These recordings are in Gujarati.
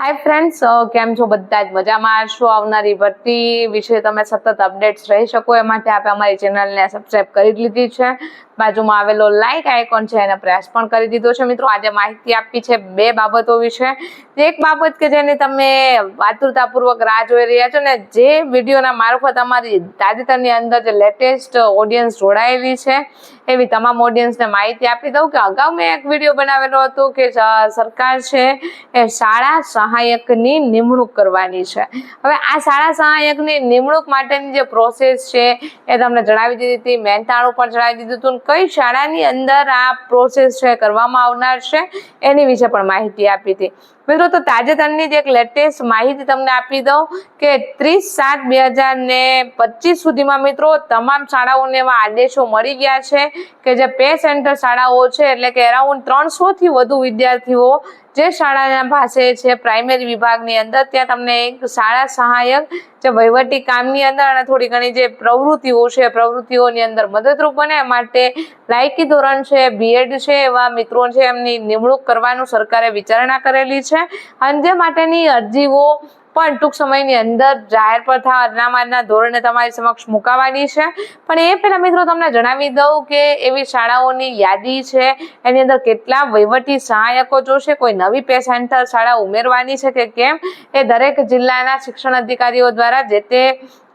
હાય ફ્રેન્ડ્સ કેમ છો? બધા જ મજામાં. છો આવનારી ભરતી વિશે તમે સતત અપડેટ્સ રહી શકો એ માટે આપણે અમારી ચેનલને સબસ્ક્રાઇબ કરી લીધી છે. બાજુમાં આવેલો લાઇક આઇકોન છે એને પ્રેસ પણ કરી દીધો છે મિત્રો. આજે માહિતી આપી છે બે બાબતો વિશે. એક બાબત કે જેની તમે આતુરતાપૂર્વક રાહ જોઈ રહ્યા છો ને, જે વિડીયોના મારફત અમારી તાજેતરની અંદર જે લેટેસ્ટ ઓડિયન્સ જોડાયેલી છે, એવી તમામ ઓડિયન્સને માહિતી આપી દઉં કે અગાઉ મેં એક વીડિયો બનાવેલો હતો કે સરકાર છે એ શાળા સહાયકની નિમણૂક કરવાની છે. હવે આ શાળા સહાયકની નિમણૂક માટેની જે પ્રોસેસ છે એ તમને જણાવી દીધી હતી મહેનતાણું પણ જણાવી દીધું હતું કઈ શાળાની અંદર આ પ્રોસેસ છે, કરવામાં આવનાર છે, એની વિશે પણ માહિતી આપી હતી. મિત્રો, તો તાજેતરની જ એક લેટેસ્ટ માહિતી તમને આપી દઉં કે ત્રીસ સાત બે હજાર ને પચીસ સુધીમાં મિત્રો, તમામ શાળાઓને એવા આદેશો મળી ગયા છે કે જે પે સેન્ટર શાળાઓ છે, એટલે કે અરાઉન્ડ ત્રણસોથી વધુ વિદ્યાર્થીઓ જે શાળાના પાસે છે પ્રાઇમરી વિભાગની અંદર, ત્યાં તમને એક શાળા સહાયક, જે વહીવટી કામની અંદર અને થોડી ઘણી જે પ્રવૃત્તિઓ છે, પ્રવૃત્તિઓની અંદર મદદરૂપ બને માટે લાયકી ધોરણ છે બીએડ છે, એવા મિત્રો છે એમની નિમણૂક કરવાનું સરકારે વિચારણા કરેલી છે. અને જે માટેની અરજીઓ પણ ટૂંક સમયની અંદર જાહેર પર થવા અરનામારના ધોરણે તમારી સમક્ષ મુકાવાની છે. પણ એ પહેલાં મિત્રો તમને જણાવી દઉં કે એવી શાળાઓની યાદી છે. એની અંદર કેટલા વહીવટી સહાયકો જોશે, કોઈ નવી પે સેન્ટર શાળા ઉમેરવાની છે કે કેમ? એ દરેક જિલ્લાના શિક્ષણ અધિકારીઓ દ્વારા જે તે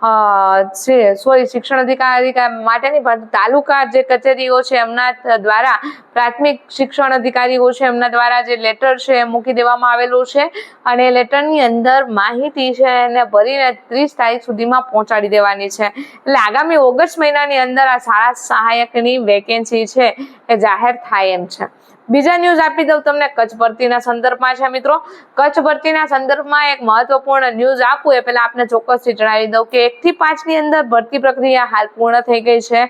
સોરી, શિક્ષણ અધિકારી માટેની તાલુકા જે કચેરીઓ છે, એમના દ્વારા, પ્રાથમિક શિક્ષણ અધિકારીઓ છે, એમના દ્વારા જે લેટર છે, એ મૂકી દેવામાં આવેલું છે. અને લેટરની અંદર માહિતી છે, એને ભરીને ત્રીસ તારીખ સુધીમાં પહોંચાડી દેવાની છે. એટલે આગામી ઓગસ્ટ મહિનાની અંદર આ શાળા સહાયકની વેકેન્સી છે, એ જાહેર થાય એમ છે. બીજા ન્યૂઝ આપી દઉં તમને કચ્છ ભરતીના સંદર્ભમાં છે મિત્રો. કચ્છ ભરતીના સંદર્ભમાં એક મહત્વપૂર્ણ ન્યૂઝ આપું. એ પહેલા આપને ચોક્કસથી જણાવી દઉં કે એકથી પાંચની અંદર ભરતી પ્રક્રિયા હાલ પૂર્ણ થઈ ગઈ છે.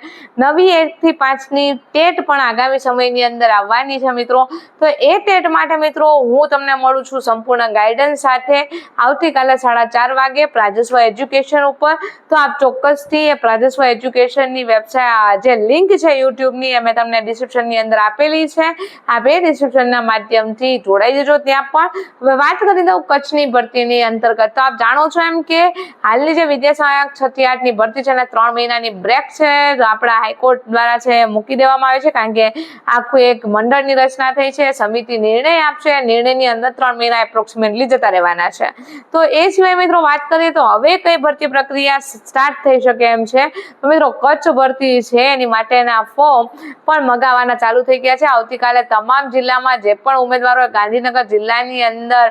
નવી એકથી પાંચની ટેટ પણ આગામી સમયની અંદર આવવાની છે મિત્રો. તો એ ટેટ માટે મિત્રો હું તમને મળું છું સંપૂર્ણ ગાઈડન્સ સાથે. આવતીકાલે સાડા ચાર વાગે પ્રાજસ્વ એજ્યુકેશન ઉપર. તો આપ ચોક્કસથી એ પ્રાજસ્વ એજ્યુકેશનની વેબસાઇટ જે લિંક છે યુટ્યુબની એ મેં તમને ડિસ્ક્રિપ્શનની અંદર આપેલી છે. આપ એ ડિસ્ક્રિપ્શનના માધ્યમથી જોડાઈ જજો ત્યાં પણ. હવે વાત કરી દઉં કચ્છની ભરતીની અંતર્ગત. તો આપ જાણો છો એમ કે હાલની જે વિદ્યા સહાયક આઠની ભરતી છે એને ત્રણ મહિનાની બ્રેક છે, તો આપણા હાઈકોર્ટ દ્વારા છે મૂકી દેવામાં આવે છે કારણ કે આખું એક મંડળની રચના થઈ છે, સમિતિ નિર્ણય આપશે, નિર્ણયની અંદર ત્રણ મહિના એપ્રોક્સિમેટલી જતા રહેવાના છે. તો એ સિવાય મિત્રો વાત કરીએ તો હવે કઈ ભરતી પ્રક્રિયા સ્ટાર્ટ થઈ શકે એમ છે? તો મિત્રો કચ્છ ભરતી છે, એની માટેના ફોર્મ પણ મગાવવાના ચાલુ થઈ ગયા છે. આવતીકાલે તમામ જિલ્લામાં જે પણ ઉમેદવારો ગાંધીનગર જિલ્લાની અંદર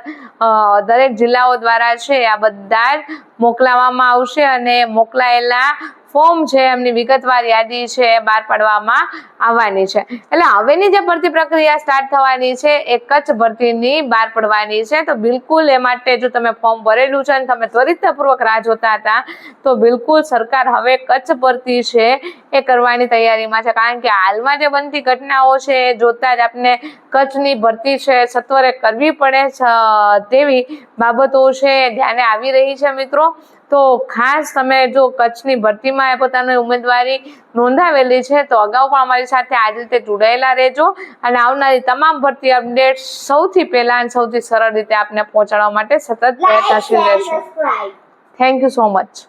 દરેક જિલ્લાઓ દ્વારા છે, આ બધા જ મોકલાવવામાં આવશે અને મોકલાયેલા ફોર્મ છે, એમની વિગતવાર યાદી છે બહાર પાડવામાં આવવાની છે. એટલે હવેની જે ભરતી પ્રક્રિયા સ્ટાર્ટ થવાની છે, એ કચ્છ ભરતીની બહાર પડવાની છે. તો બિલકુલ એ માટે જો તમે ફોર્મ ભરેલું છે અને તમે ત્વરિતપૂર્વક રાહ જોતા હતા, તો બિલકુલ સરકાર હવે કચ્છ ભરતી છે, એ કરવાની તૈયારીમાં છે. કારણ કે હાલમાં જે બનતી ઘટનાઓ છે, એ જોતા જ આપને કચ્છની ભરતી છે, સત્વરે કરવી પડે તેવી બાબતો છે. ધ્યાને આવી રહી છે મિત્રો. તો ખાસ તમે જો કચ્છની ભરતીમાં પોતાની ઉમેદવારી નોંધાવેલી છે તો અગાઉ પણ અમારી સાથે આ રીતે જોડાયેલા રહેજો. અને આવનારી તમામ ભરતી અપડેટ સૌથી પહેલા અને સૌથી સરળ રીતે આપને પહોંચાડવા માટે સતત પ્રયત્નશીલ રહેશું. Thank you so much